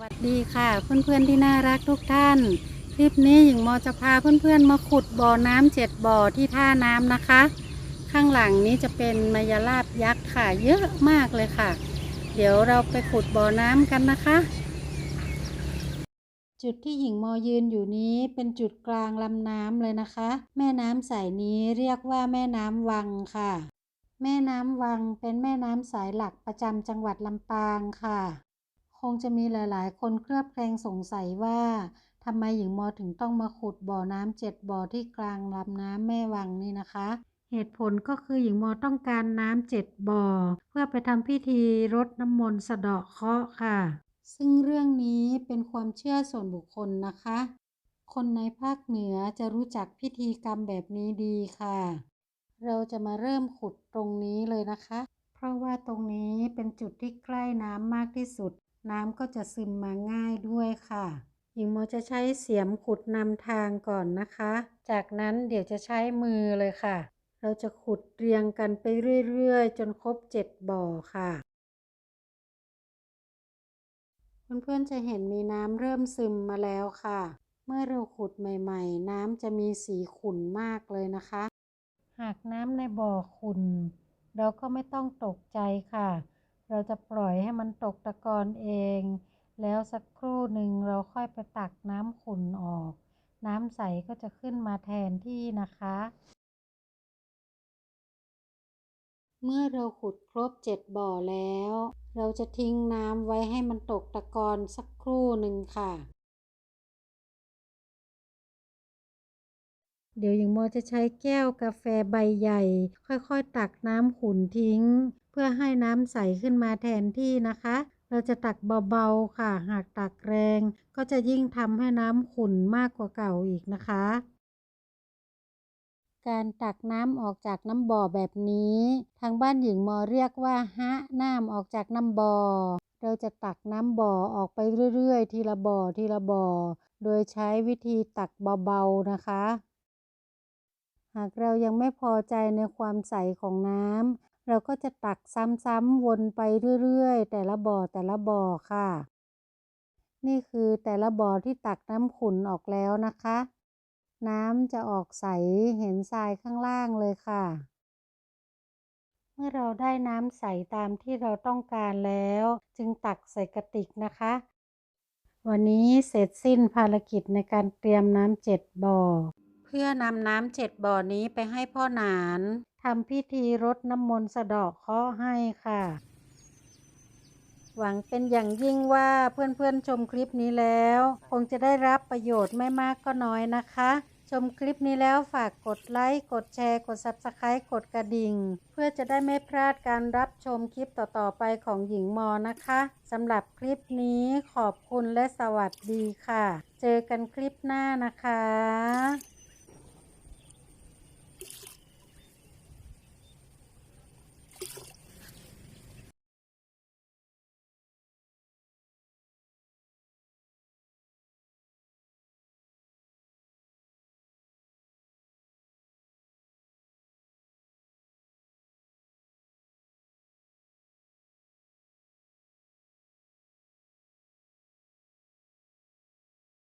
วัสดีค่ะ เพื่อนๆที่น่ารักทุกท่าน คลิปนี้หญิงมอจะพาเพื่อนๆมาขุดบ่อน้ำเจ็ดบ่อที่ท่าน้ำนะคะ ข้างหลังนี้จะเป็นมายาลาบยักษ์ค่ะเยอะมากเลยค่ะ เดี๋ยวเราไปขุดบ่อน้ำกันนะคะ จุดที่หญิงมอยืนอยู่นี้เป็นจุดกลางลำน้ำเลยนะคะ แม่น้ำสายนี้เรียกว่าแม่น้ำวังค่ะ แม่น้ำวังเป็นแม่น้ำสายหลักประจำจังหวัดลำปางค่ะ คงจะมีหลาย ๆ คนเคลือบแคลงสงสัยว่าทำไมหญิงมอถึงต้องมาขุดบ่อน้ำเจ็ดบ่อที่กลางลำน้ำแม่วังนี่นะคะ เหตุผลก็คือหญิงมอต้องการน้ำเจ็ดบ่อ เพื่อไปทำพิธีรดน้ำมนต์สะเดาะเคราะห์ค่ะ ซึ่งเรื่องนี้เป็นความเชื่อส่วนบุคคลนะคะ คนในภาคเหนือจะรู้จักพิธีกรรมแบบนี้ดีค่ะ เราจะมาเริ่มขุดตรงนี้เลยนะคะ เพราะว่าตรงนี้เป็นจุดที่ใกล้น้ำมากที่สุด น้ำก็จะซึมมาง่ายด้วยค่ะ หญิงโมจะใช้เสียมขุดนำทางก่อนนะคะ จากนั้นเดี๋ยวจะใช้มือเลยค่ะ เราจะขุดเรียงกันไปเรื่อยๆ จนครบเจ็ดบ่อค่ะเพื่อนๆจะเห็นมีน้ำเริ่มซึมมาแล้วค่ะ เมื่อเราขุดใหม่ ๆ น้ำจะมีสีขุ่นมากเลยนะคะ หากน้ำในบ่อขุ่นเราก็ไม่ต้องตกใจค่ะ เราจะปล่อยให้มันตกตะกอนเอง แล้วสักครู่หนึ่งเราค่อยไปตักน้ำขุ่นออก น้ำใสก็จะขึ้นมาแทนที่นะคะ เมื่อเราขุดครบเจ็ดบ่อแล้ว เราจะทิ้งน้ำไว้ให้มันตกตะกอนสักครู่หนึ่งค่ะเดี๋ยวหญิงโมจะใช้แก้วกาแฟใบใหญ่ ค่อยๆ ตักน้ำขุ่นทิ้ง เพื่อให้น้ำใสขึ้นมาแทนที่นะคะ เราจะตักเบาๆค่ะ หากตักแรง ก็จะยิ่งทำให้น้ำขุ่นมากกว่าเก่าอีกนะคะ การตักน้ำออกจากน้ำบ่อแบบนี้ ทางบ้านหญิงมอเรียกว่าฮะน้ำออกจากน้ำบ่อ เราจะตักน้ำบ่อออกไปเรื่อยๆ ทีละบ่อทีละบ่อ โดยใช้วิธีตักเบาๆนะคะหากเรายังไม่พอใจในความใสของน้ำ เราก็จะตักซ้ำๆวนไปเรื่อยๆ แต่ละบ่อแต่ละบ่อค่ะ นี่คือแต่ละบ่อที่ตักน้ำขุนออกแล้วนะคะ น้ำจะออกใสเห็นทรายข้างล่างเลยค่ะ เมื่อเราได้น้ำใสตามที่เราต้องการแล้ว จึงตักใส่กระติกนะคะ วันนี้เสร็จสิ้นภารกิจในการเตรียมน้ำเจ็ดบ่อ พื่อนำน้ำเจ็ดบ่อนี้ไปให้พ่อหนานทำพิธีรดน้ำมนต์สะเดาะเคราะห์ให้ค่ะ หวังเป็นอย่างยิ่งว่าเพื่อนๆชมคลิปนี้แล้ว คงจะได้รับประโยชน์ไม่มากก็น้อยนะคะ ชมคลิปนี้แล้วฝากกดไลค์ กดแชร์ กด Subscribe กดกระดิ่ง เพื่อจะได้ไม่พลาดการรับชมคลิปต่อๆไปของหญิงมอนะคะสำหรับคลิปนี้ขอบคุณและสวัสดีค่ะ เจอกันคลิปหน้านะคะ